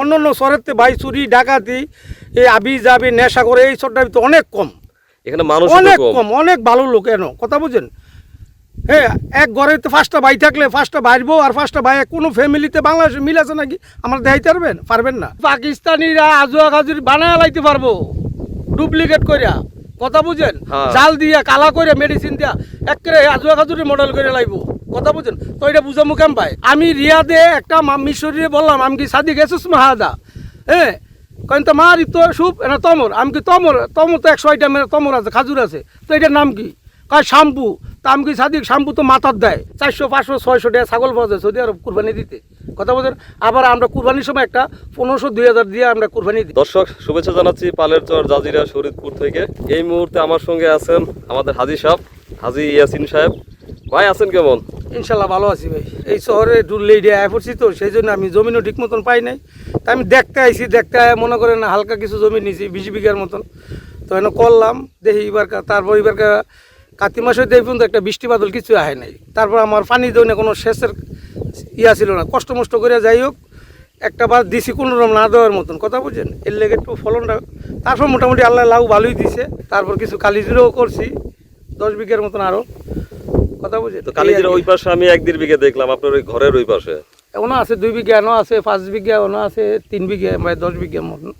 অন্য অন্য শহরের ভাই চুরি ডাকাতি এই আবি যাবি নেশা করে এই সবটার ভিতরে অনেক কম। এখানে মানুষ অনেক কম। অনেক ভালো লোক এনো কথা বুঝেন? হ্যাঁ এক ঘরে তো পাঁচটা ভাই থাকলে ফার্স্টটা বাইরবো আর পাঁচটা ভাই কোনো ফ্যামিলিতে বাংলাদেশে মিল আছে নাকি? আমরা দেখাইতে পারবেন? পারবেন না। পাকিস্তানিরা আজুয়া গাজুর বানায় লাইতে পারব। ডুপ্লিকেট করিয়া কথা বুঝেন? হ্যাঁ। জাল দিয়া কালা করে মেডিসিন দিয়া একেবারে আজুয়া গাজুরি মডেল করে লাইবো। কথা বুঝেন? তো এটা বুঝামু কেম পাই। আমি রিয়াদে একটা মা- মিশরিয়ে বললাম, আমি কি সাদি গেছিস মাহাদা? হ্যাঁ? কেন তো, মারি তো সুপ না তমর। আমি কি তমর? তমর তো একশো আইটেমের তমর আছে, খাজুর আছে। তো এটার নাম কি? কয়, শ্যাম্পু। তা আমি কি সাদিক? শ্যাম্পু তো মাথার দেয়। চারশো, পাঁচশো, ছয়শো টাকা ছাগল পাওয়া যায় সৌদি আরব কুরবানি দিতে। কথা বলছেন আবার আমরা কুরবানির সময় একটা পনেরোশো, দুই হাজার দিয়ে আমরা কুরবানি দিই। দর্শক, শুভেচ্ছা জানাচ্ছি পালের চর জাজিরা শরীদপুর থেকে। এই মুহূর্তে আমার সঙ্গে আছেন আমাদের হাজি সাহেব, হাজি ইয়াসিন সাহেব। ভাই, আছেন কেমন? ইনশাল্লাহ ভালো আছি ভাই। এই শহরে দিয়ে আয় পড়ছি তো সেই জন্য আমি জমিনও ঠিক মতন পাই নাই। তা আমি দেখতে আইছি, দেখতে মনে করেন হালকা কিছু জমি নিয়েছি, বিশ বিঘার মতন। তো এনে করলাম, দেখি এবার তারপর এবার কাতি মাসে দেখি পর্যন্ত একটা বৃষ্টি বাদল কিছু আহে নাই। তারপর আমার পানি দৌনে কোনো সেচের ইয়া ছিল না। কষ্ট মষ্ট করে যাই হোক, একটা বার দিছি কোনো রকম না দেওয়ার মতন। কথা বুঝছেন? এর লেগে একটু ফলনটা তারপর মোটামুটি আল্লাহ লাউ ভালোই দিছে। তারপর কিছু কালিজিরও করছি। দশ বিঘার মতন আরও কথা বুঝে? তো কালিজির ওই পাশে আমি এক দেড় বিঘে দেখলাম আপনার ওই ঘরের ওই পাশে। ওনা আছে দুই বিঘা এনো আছে পাঁচ বিঘা ওনা আছে তিন বিঘা মানে দশ বিঘা মতন।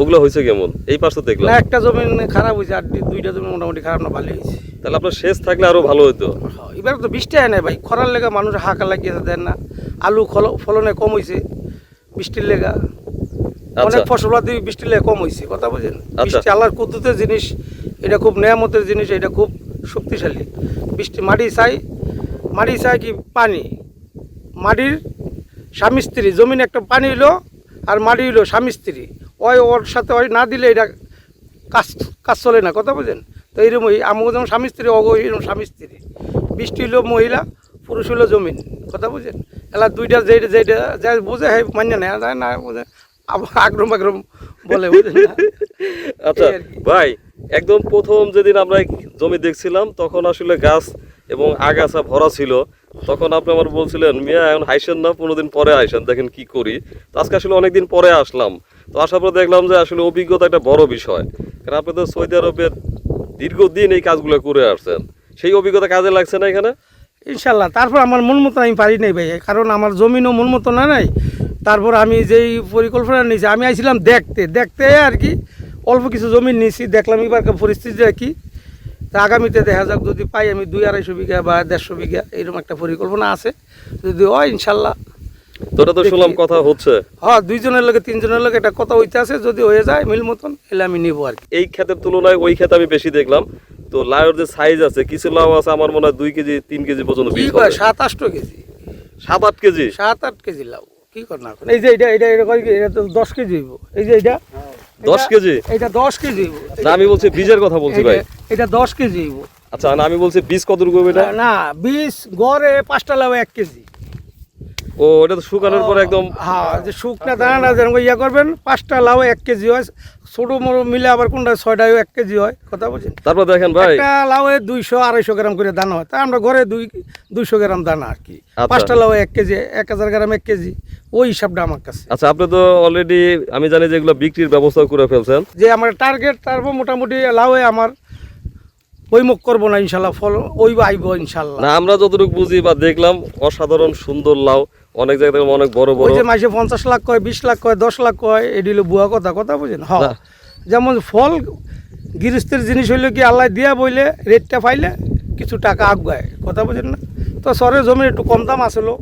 ওগুলো হয়েছে কেমন? এই পাশে তো দেখলাম। না একটা জমি খারাপ হয়েছে আর দুইটা জমি মোটামুটি খারাপ না ভালো হয়েছে। তাহলে আপনার শেষ থাকলে আরও ভালো হতো এবার তো বৃষ্টি হয় না ভাই খরার লেগা মানুষ হাঁকা লাগিয়েছে দেন না। আলু ফল- ফলনে কম হয়েছে বৃষ্টির লেগা। অনেক আচ্ছা। ফসল দিয়ে বৃষ্টির লেগে কম হয়েছে কথা বুঝেন। আচ্ছা। বৃষ্টি আল্লাহর কুদ্দুতের জিনিস এটা খুব নেয়ামতের জিনিস এটা খুব শক্তিশালী। বৃষ্টি মাটি চাই মাটি চাই কি পানি? মাটির স্বামী স্ত্রী জমিন একটা পানি হলো আর মাটি হলো স্বামী স্ত্রী। ওই ওর সাথে ওই না দিলে এটা কাজ কাজ চলে না কথা বুঝেন? তো এইরকমই আমাকে যেমন স্বামী স্ত্রী অগ এরকম স্বামী স্ত্রী। বৃষ্টি হলো মহিলা পুরুষ হলো জমিন কথা বুঝেন? এলা দুইটা যেটা যেটা যা বোঝে হ্যাঁ মান্য না যায় না বোঝে? আগ্রম আগ্রম বলে বুঝেন আচ্ছা। ভাই একদম প্রথম যেদিন আমরা জমি দেখছিলাম, তখন আসলে গাছ এবং আগাছা ভরা ছিল। তখন আপনি আমার বলছিলেন, মিয়া, এখন হাইসেন না, পনেরো দিন পরে আইসেন দেখেন কি করি। তো আজকে আসলে অনেকদিন পরে আসলাম। তো আসার পর দেখলাম যে আসলে অভিজ্ঞতা একটা বড় বিষয়। কারণ আপনি তো সৌদি আরবের দীর্ঘদিন এই কাজগুলো করে আসছেন। সেই অভিজ্ঞতা কাজে লাগছে না এখানে? ইনশাল্লাহ তারপর আমার মন মতো আমি পারি নাই ভাই। কারণ আমার জমিনও মন মতো না নাই। তারপর আমি যেই পরিকল্পনা নিয়েছি, আমি আইছিলাম দেখতে। দেখতে আর কি অল্প কিছু জমি নিয়েছি দেখলাম এবার পরিস্থিতি কি তা আগামীতে দেখা যাক যদি পাই আমি দুই আড়াইশো বিঘা বা দেড়শো বিঘা এরকম একটা পরিকল্পনা আছে। যদি হয় ইনশাল্লাহ। তো এটা তো। শুনলাম কথা হচ্ছে। হ্যাঁ দুইজনের লোকে তিনজনের লোকে একটা কথা হইতে আছে যদি হয়ে যায় মিল মতন এলে আমি নিবো আর কি। এই ক্ষেতের তুলনায় ওই ক্ষেত আমি বেশি দেখলাম। তো লাউয়ের যে সাইজ আছে কিছু লাউ আছে আমার মনে হয় দুই কেজি তিন কেজি পর্যন্ত কি বীজ কয় হবে। সাত আটশো কেজি? সাত আট কেজি? সাত আট কেজি লাভ কি কর না এই যে এটা এটা এটা কয় কি? এটা তো দশ কেজি হইব। এই যে এটা দশ কেজি? এটা দশ কেজি না আমি বলছি বীজের কথা বলছি ভাই। এটা- দশ কেজি আচ্ছা না আমি বলছি বীজ কত রকম এটা? না বিশ গড়ে পাঁচটা লাভ এক কেজি। ও এটা তো শুকানোর পরে একদম হ্যাঁ যে শুকনা দানা যেরকম ইয়া করবেন পাঁচটা লাউ এক কেজি হয় ছোটো মোটো মিলে আবার কোনটা ছয়টাও এক কেজি হয় কথা বলছেন? তারপর দেখেন ভাই। একটা লাউয়ে দুইশো আড়াইশো গ্রাম করে দানা হয় তা আমরা ঘরে দুই দুইশো গ্রাম দানা আর কি। আচ্ছা। পাঁচটা লাউ এক কেজি এক হাজার গ্রাম এক কেজি ওই হিসাবটা আমার কাছে। আচ্ছা আপনি তো অলরেডি আমি জানি যে এগুলো বিক্রির ব্যবস্থা করে ফেলছেন। যে আমার টার্গেট তারপর মোটামুটি লাউয়ে আমার ওই মুখ করব না ইনশাল্লাহ ফল ওই আইব ইনশাল্লাহ। না আমরা যতটুকু বুঝি বা দেখলাম অসাধারণ সুন্দর লাউ অনেক জায়গায় অনেক বড় বড়। ওই যে মাসে পঞ্চাশ লাখ কয় বিশ লাখ কয় দশ লাখ কয় এটি হলো বুয়া কথা কথা বুঝেন? হ। যেমন ফল গৃহস্থের জিনিস হইল কি আল্লাহ দিয়া বইলে রেটটা পাইলে কিছু টাকা আগায় কথা বুঝেন না? তো সরের জমি একটু কম দাম আসলো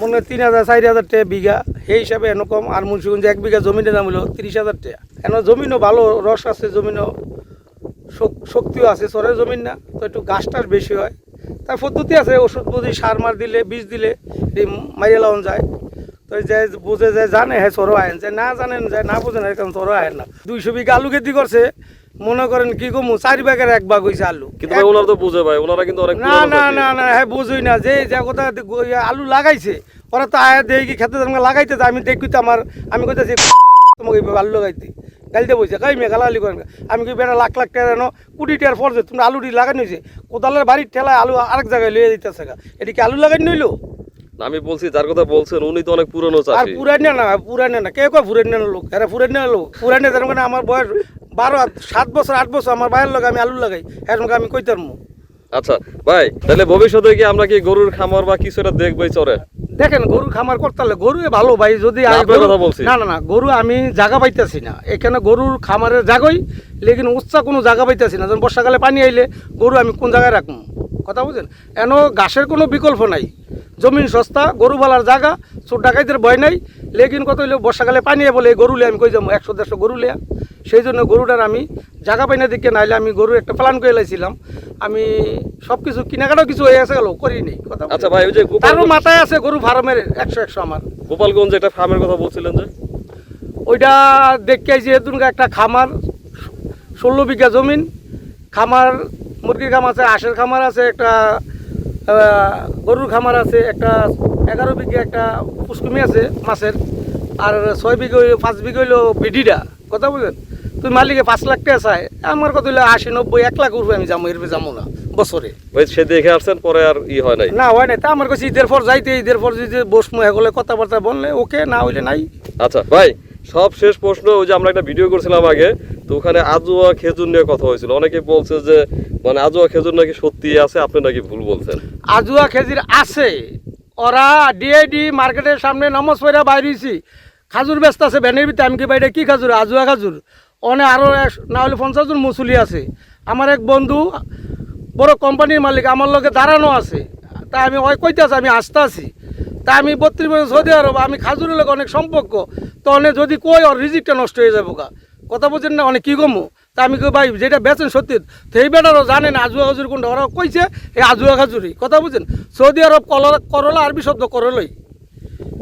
মনে হয় তিন হাজার চারি হাজার টাকা বিঘা সেই হিসাবে এন কম আর মুন্সিগঞ্জে এক বিঘা জমিনের দাম হলো তিরিশ হাজার টাকা। এন জমিনও ভালো রস আছে জমিনও। শক্তিও আছে সরের জমিন না তো একটু গাছ টাছ বেশি হয়। তার পদ্ধতি আছে ওষুধ বুঝি সার মার দিলে বীজ দিলে মারিয়ে লাগানো যায়। তো যে বুঝে যে জানে হ্যাঁ সরো আয়েন যে না জানেন যে না বুঝেন এরকম সরো আয়েন না। দুইশো বিঘা আলু খেতি করছে মনে করেন কি কমু চারি ভাগের এক ভাগ হয়েছে আলু। কিন্তু ভাই ওনারা তো বুঝে ভাই ওনারা কিন্তু অনেক না না না না হ্যাঁ বুঝুই না। যে যে কথা আলু লাগাইছে ওরা তো আয়া দেয় কি খেতে লাগাইতে আমি দেখি তো আমার আমি কইতেছি তোমাকে আলু লাগাইতে। গালিতে বলছে কাই মেয়ে গালালি করেন আমি কি বেটা লাখ লাখ টাকা এনো কোটি টাকার ফলছে তুমি আলুটি লাগাই নিয়েছে কোদালের বাড়ির ঠেলায় আলু আরেক জায়গায় লইয়ে দিতেছে এটি কি আলু লাগাই নইলো না, আমি বলছি যার কথা বলছেন উনি তো অনেক পুরনো আর চাষি। পুরানিয়া না পুরানিয়া না কে কয় পুরানিয়া লোক এরা পুরানিয়া লোক পুরানিয়া মানে আমার বয়স বারো সাত বছর আট বছর আমার বাইরের লোক আমি আলু লাগাই এরকম আমি কইতাম। আচ্ছা ভাই তাহলে ভবিষ্যতে কি আমরা কি গরুর খামার বা কিছু একটা দেখবোই চরে দেখেন গরু খামার করতে হলে গরু ভালো ভাই যদি না, না না গরু আমি জায়গা পাইতেছি না। এখানে গরুর খামারের জায়গাই লেকিন উচ্চা কোনো জায়গা পাইতেছি না। যেমন বর্ষাকালে পানি আইলে গরু আমি কোন জায়গায় রাখব? কথা বুঝেন? এন ঘাসের কোনো বিকল্প নাই। জমিন সস্তা গরু বালার জায়গা চোর ডাকাইদের ভয় নাই। লেকিন কত হইলে বর্ষাকালে পানি বলে এই গরু লিয়ে আমি কই যাব? একশো দেড়শো গরু লিয়া। সেই জন্য গরুটার আমি জায়গা পাই না দিকে নাইলে আমি গরু একটা প্ল্যান করে লাইছিলাম। আমি সব কিছু কেনাকাটাও কিছু হয়ে গেছে গেল করি নেই কথা আচ্ছা ভাই ওই যে তারও মাথায় আছে গরু ফার্মের একশো একশো আমার। গোপালগঞ্জ একটা ফার্মের কথা বলছিলেন যে? ওইটা দেখতে এদুনকা একটা খামার ষোলো বিঘা জমিন। খামার মুরগির খামার আছে হাঁসের খামার আছে একটা গরুর খামার আছে একটা এগারো বিঘা একটা পুষ্কুমি আছে মাছের। আর ছয় বিঘে পাঁচ বিঘা হইল বিডিটা কথা বুঝলেন তুই মালিকে পাঁচ লাখ টাকা চাই। আমার কথা হইল আশি নব্বই এক লাখ উঠবে আমি যাব এর যাব না বছরে। ওই সে দেখে আসছেন পরে আর ই হয় নাই? না হয় নাই। তা আমার কাছে ঈদের পর যাইতে ঈদের পর যদি বসমু এগুলো কথাবার্তা বললে ওকে না হইলে নাই। আচ্ছা ভাই সব শেষ প্রশ্ন ওই যে আমরা একটা ভিডিও করছিলাম আগে তো ওখানে আজুয়া খেজুর নিয়ে কথা হয়েছিল। অনেকে বলছে যে মানে আজুয়া খেজুর নাকি সত্যি আছে আপনি নাকি ভুল বলছেন? আজুয়া খেজুর আছে। ওরা ডিআইডি মার্কেটের সামনে নমস পয়রা বাইরেছি খাজুর ব্যস্ত আছে ভ্যানের ভিতরে আমি কি বাইরে কি খাজুর? আজুয়া খাজুর। অনেক আরও না হলে পঞ্চাশ জন মুসুলি আছে। আমার এক বন্ধু, বড় কোম্পানির মালিক, আমার লগে দাঁড়ানো আছে। তা আমি ওই কইতে আছি, আমি আসতে আছি তা আমি বত্রিশ বছর সৌদি আরব, আমি খাজুরের লোক অনেক সম্পর্ক। তো অনেক যদি কই, ওর রিজিকটা নষ্ট হয়ে যাব গা। কথা বলছেন না অনেক কী গমো তা আমি কই, ভাই, যেটা বেচেন সত্যি তো এই বেটারও জানে না, আজুয়া খাজুর কোনটা? ওরা কইছে, এই আজুয়া খাজুরি। কথা বুঝছেন সৌদি আরব কলা করলা, আরবি শব্দ করলই।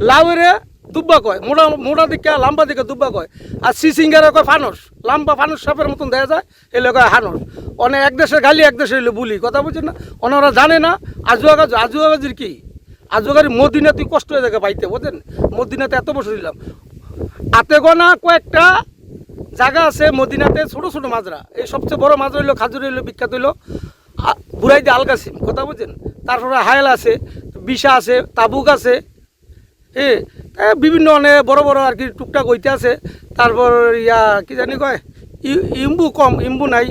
লাউরে দুব্বা কয় মোটা মোটা দিকে, লাম্বা দিকে দুব্বা কয়। আর সিসিঙ্গারে কয় ফানস, লাম্বা ফানস সাপের মতন দেখা যায় এলে কয় হানস। অনেক এক দেশে গালি, এক দেশে এলে বুলি, কথা বুঝছেন না? ওনারা জানে না আজুয়া গাছ আজুয়া গাছের কি? আজুয়া গাড়ি মদিনা তুই কষ্ট হয়ে থাকে বাইতে বুঝলেন মদিনাতে এত বছর দিলাম আতে গোনা কয়েকটা জায়গা আছে মদিনাতে, ছোট ছোট মাজরা। এই সবচেয়ে বড় মাজরা হইল, খাজুর হইল, বিখ্যাত হইল বুড়াইতে আলকাসিম কথা বুঝছেন তারপরে হায়াল আছে, বিশা আছে, তাবুক আছে, এ বিভিন্ন অনেক বড় বড় আর কি টুকটাক হইতে আছে। তারপর ইয়া কি জানি কয় ই- ইম্বু কম ইম্বু নাই।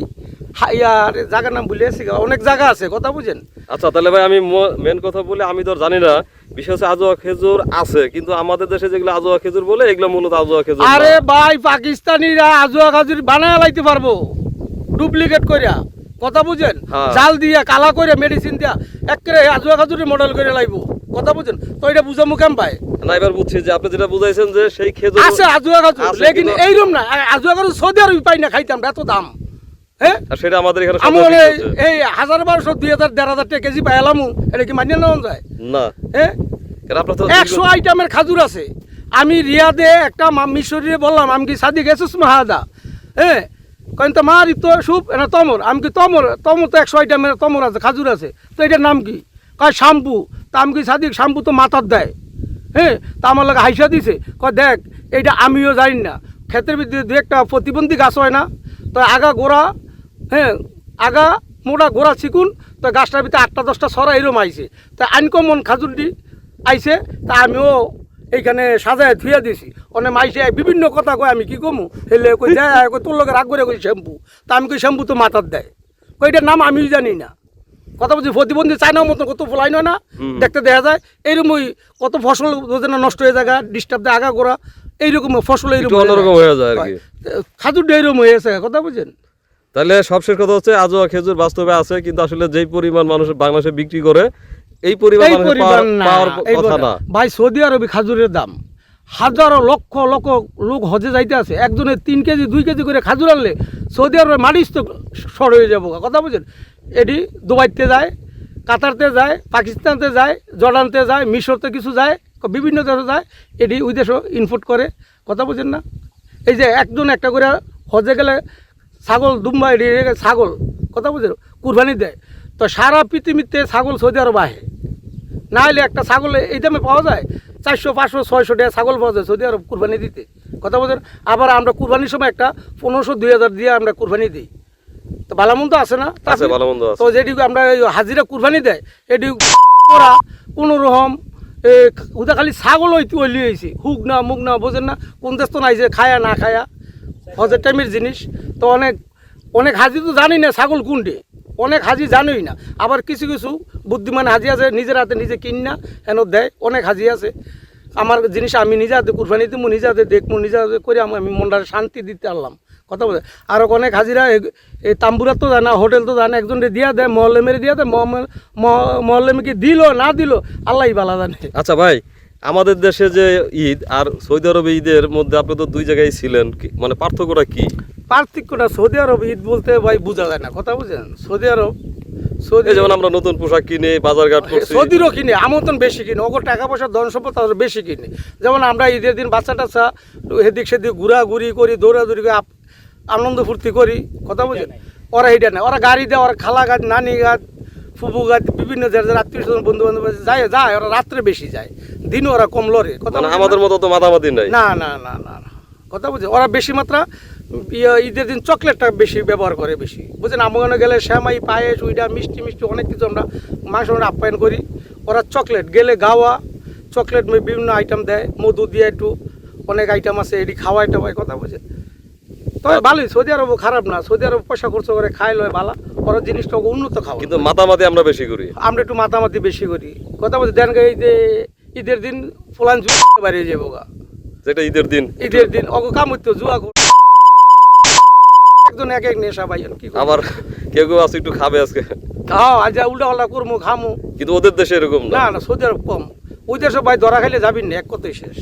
ইয়ার জায়গার নাম ভুলে আছি অনেক জায়গা আছে কথা বুঝেন? আচ্ছা তাহলে ভাই আমি মেন কথা বলে আমি তো জানি না। বিশেষ আজোয়া খেজুর আছে কিন্তু আমাদের দেশে যেগুলো আজোয়া খেজুর বলে এগুলো মূলত আজোয়া খেজুর আরে ভাই পাকিস্তানিরা আজুয়া খাজুর বানায় লাইতে পারব। ডুপ্লিকেট করিয়া কথা বুঝেন? হ্যাঁ। জাল দিয়া কালা করে মেডিসিন দিয়া একেবারে আজোয়া খাজুরের মডেল করে লাইব। কথা বুঝেন? তো এটা বুঝা মুখাম পায় না এবার বুঝছি যে আপনি যেটা বুঝাইছেন যে সেই খেজুর আছে আজুয়া আছে লেকিন এইরকম না। আজুয়া খাজুর সৌদি আরবি পাই না খাইতাম এত দাম। হ্যাঁ? সেটা আমাদের এখানে আমি সবাই বিক্রি হচ্ছে। এই হাজার বারোশো দুই হাজার দেড় হাজার টাকা কেজি পাইলামু এটা কি মানিয়ে নেওয়া যায়? না। হ্যাঁ? আপনার তো একশো আইটেমের খাজুর আছে। আমি রিয়াদে একটা মা- মিশরিয়ে বললাম আমি কি সাদি গেছিস মাহাদা? হ্যাঁ? কেন তো মার তো সুপ না তমর। আমি কি তমর? তমর তো একশো আইটেমের তমর আছে খাজুর আছে। তো এটার নাম কি? কয় শ্যাম্পু তা আমি কি সাদি শ্যাম্পু তো মাথার দেয়। হ্যাঁ তা আমার লাগে হাইসা দিছে, কয়, দেখ, এইটা আমিও জানি না। ক্ষেতের ভিতরে দু একটা প্রতিবন্ধী গাছ হয় না। তো আগা গোড়া হ্যাঁ আগা মোটা গোড়া চিকুন তো গাছটার ভিতরে আটটা, দশটা সরা এরম আইছে। তা আনকমন খাজুরটি আইছে, তা আমিও এইখানে সাজায় ধুইয়া দিছি। অনেক মাইসে বিভিন্ন কথা কয়, আমি কি কমু? হেলে কই দেয় তোর লোকের রাগ করে কই শ্যাম্পু তা আমি কই শ্যাম্পু তো মাথার দেয়। কই এটার নাম আমিও জানি না। কথা বলছি প্রতিবন্ধী চায়নার মতন কত ফলাই নয় না? দেখতে দেখা যায় এইরকমই কত ফসল যদি না নষ্ট হয়ে যায় ডিস্টার্ব দেয় আগা গোড়া এইরকম ফসল এইরকম অন্যরকম হয়ে যায়। আর কি। খাজুরটা এইরকম হয়ে গেছে কথা বুঝছেন? তাহলে সবশেষ কথা হচ্ছে আজোয়া খেজুর বাস্তবে আছে কিন্তু আসলে যেই পরিমাণ মানুষ বাংলাদেশে বিক্রি করে এই পরিমাণ পাওয়ার না কথা না। ভাই সৌদি আরবে খাজুরের দাম হাজারো লক্ষ লক্ষ লোক হজে যাইতে আছে একজনের তিন কেজি দুই কেজি করে খাজুর আনলে সৌদি আরবে মারিস তো সর হয়ে যাব কথা বুঝেন এটি দুবাইতে যায়, কাতারতে যায়, পাকিস্তানতে যায়, জর্ডানতে যায়, মিশরতে কিছু যায়, বিভিন্ন দেশে যায়, এটি ওই দেশও ইনপোর্ট করে। কথা বুঝেন না? এই যে একজন একটা করে হজে গেলে ছাগল, দুম্বা এটি ছাগল, কথা বুঝেন? কুরবানি দেয়। তো সারা পৃথিবীতে ছাগল সৌদি আরব আহে। না হলে একটা ছাগল এই দামে পাওয়া যায়, চারশো, পাঁচশো, ছয়শো টাকা ছাগল পাওয়া যায় সৌদি আরব কুরবানি দিতে। কথা বলছেন আবার আমরা কুরবানির সময় একটা পনেরোশো, দুই হাজার দিয়ে আমরা কুরবানি দিই। তো ভালোমন্দ আছে না? আছে, ভালোমন্দ আছে। তো যেটি আমরা হাজিরা কুরবানি দেয় এটি করা কোনো রকম ওটা খালি ছাগল হইতে ওলি হয়েছে হুক না মুখ না বোঝেন না কোন দেশ তো নাই যে খায়া না খায়া। হজের টাইমের জিনিস। তো অনেক অনেক হাজি তো জানি না ছাগল কোনটে। অনেক হাজি জানোই না। আবার কিছু কিছু বুদ্ধিমান হাজি আছে নিজের হাতে নিজে কিন না হেন দেয়। অনেক হাজি আছে। আমার জিনিস আমি নিজে হাতে কুরবানি দিব নিজে হাতে দেখব নিজে হাতে করে আমি আমি মনটার শান্তি দিতে পারলাম কথা বলে। আর অনেক হাজিরা এই তাম্বুরা তো জানা হোটেল তো জানা একজনকে দিয়া দেয় মহল্লে মেরে দিয়া দেয় মহম্মে- মহ- মহল্লে কি দিল না দিল আল্লাহ বালা জানে। আচ্ছা ভাই আমাদের দেশে যে ঈদ আর সৌদি আরবে ঈদের মধ্যে আপনি তো দুই জায়গায় ছিলেন মানে পার্থক্যটা কি? পার্থক্যটা সৌদি আরব ঈদ বলতে ভাই বোঝা যায় না কথা বুঝেন সৌদি আরব সৌদি যেমন আমরা নতুন পোশাক কিনে বাজার ঘাট করছি। সৌদিরও কিনে আমতন বেশি কিনে ওগো টাকা পয়সা ধন সম্পদ তাদের বেশি কিনে। যেমন আমরা ঈদের দিন বাচ্চা টাচ্চা এদিক সেদিক ঘোরাঘুরি করি দৌড়াদৌড়ি করে আনন্দ ফুর্তি করি কথা বুঝেন ওরা এইটা না ওরা গাড়ি দেয় ওরা খালা গাছ নানি গাছ ফুপু গাছ বিভিন্ন যার আত্মীয় স্বজন বন্ধু বান্ধব যায় যায় ওরা রাত্রে বেশি যায়। দিনও ওরা কম লড়ে কথা মানে আমাদের মতো তো মাতামাতি নাই। না না না না কথা বুঝে ওরা বেশি মাত্রা ঈদের দিন চকলেটটা বেশি ব্যবহার করে বেশি। বুঝছেন আমগানে গেলে শ্যামাই পায়েস উইডা মিষ্টি মিষ্টি অনেক কিছু আমরা মাংস আমরা আপ্যায়ন করি। ওরা চকলেট গেলে গাওয়া চকলেট বিভিন্ন আইটেম দেয় মধু দিয়ে একটু অনেক আইটেম আছে এটি খাওয়াই টাওয়াই কথা বুঝে তবে ভালোই সৌদি আরব খারাপ না। সৌদি আরব পয়সা খরচ করে খাই লয় ভালো ওরা জিনিসটা উন্নত খাওয়া। কিন্তু মাতামাতি আমরা বেশি করি। আমরা একটু মাতামাতি বেশি করি। কথা বলছি দেন এই যে ঈদের দিন ফুলান বাইরে যাব গা। যেটা ঈদের দিন। ঈদের দিন অগ কাম হইতো জুয়া কর- একজন এক এক নেশা ভাই কি? আবার কেউ কেউ আছে একটু খাবে আজকে। খাও আজ উল্টা পাল্টা করব খামো। কিন্তু ওদের দেশে এরকম না। না না সৌদি আরব কম। ওই দেশে ভাই ধরা খাইলে যাবি না এক কথাই শেষ।